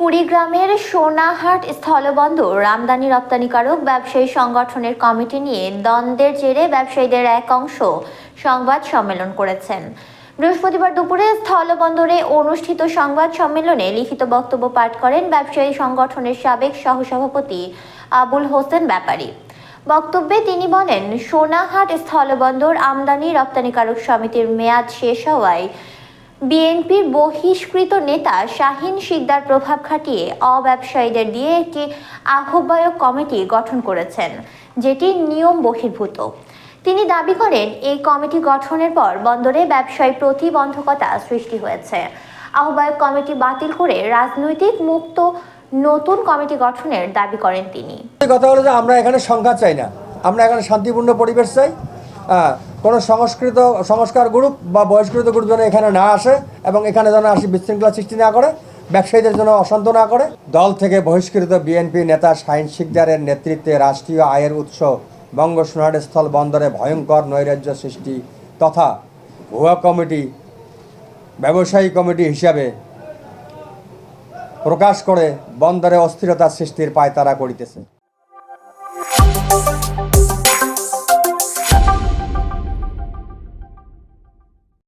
কুড়িগ্রামের সোনাহাট স্থলবন্দর আমদানি রপ্তানিকারক ব্যবসায়ী সংগঠনের কমিটি নিয়ে দ্বন্দ্বের জেরে ব্যবসায়ীদের এক অংশ সংবাদ সম্মেলন করেছেন। বৃহস্পতিবার দুপুরে স্থলবন্দরে অনুষ্ঠিত সংবাদ সম্মেলনে লিখিত বক্তব্য পাঠ করেন ব্যবসায়ী সংগঠনের সাবেক সহসভাপতি আবুল হোসেন ব্যাপারী। বক্তব্যে তিনি বলেন, সোনাহাট স্থলবন্দর আমদানি রপ্তানিকারক সমিতির মেয়াদ শেষ হওয়ায় বিএনপির বহিষ্কৃত নেতা শাহিন শিকদার প্রভাব খাটিয়ে অব্যবসায়ীদের দিয়ে একটি আহ্বায়ক কমিটি গঠন করেছেন, যেটি নিয়ম বহির্ভূত। তিনি দাবি করেন, এই কমিটি গঠনের পর বন্দরে ব্যবসায় প্রতিবন্ধকতা সৃষ্টি হয়েছে। আহ্বায়ক কমিটি বাতিল করে রাজনৈতিক মুক্ত নতুন কমিটি গঠনের দাবি করেন তিনি। কথা হলো যে আমরা এখানে সংঘাত চাই না। আমরা এখানে শান্তিপূর্ণ পরিবেশ চাই। কোনো সংস্কৃত, সংস্কার গ্রুপ বা বহিষ্কৃত গ্রুপ যেন এখানে না আসে এবং এখানে যেন আসি বিশৃঙ্খলা সৃষ্টি না করে, ব্যবসায়ীদের জন্য অশান্ত না করে। দল থেকে বহিষ্কৃত বিএনপি নেতা শাহিন শিকদারের নেতৃত্বে রাষ্ট্রীয় আয়ের উৎস বঙ্গ সোনার স্থল বন্দরে ভয়ঙ্কর নৈরাজ্য সৃষ্টি তথা ভুয়া কমিটি, ব্যবসায়ী কমিটি হিসাবে প্রকাশ করে বন্দরে অস্থিরতা সৃষ্টির পায়তারা করিতেছে।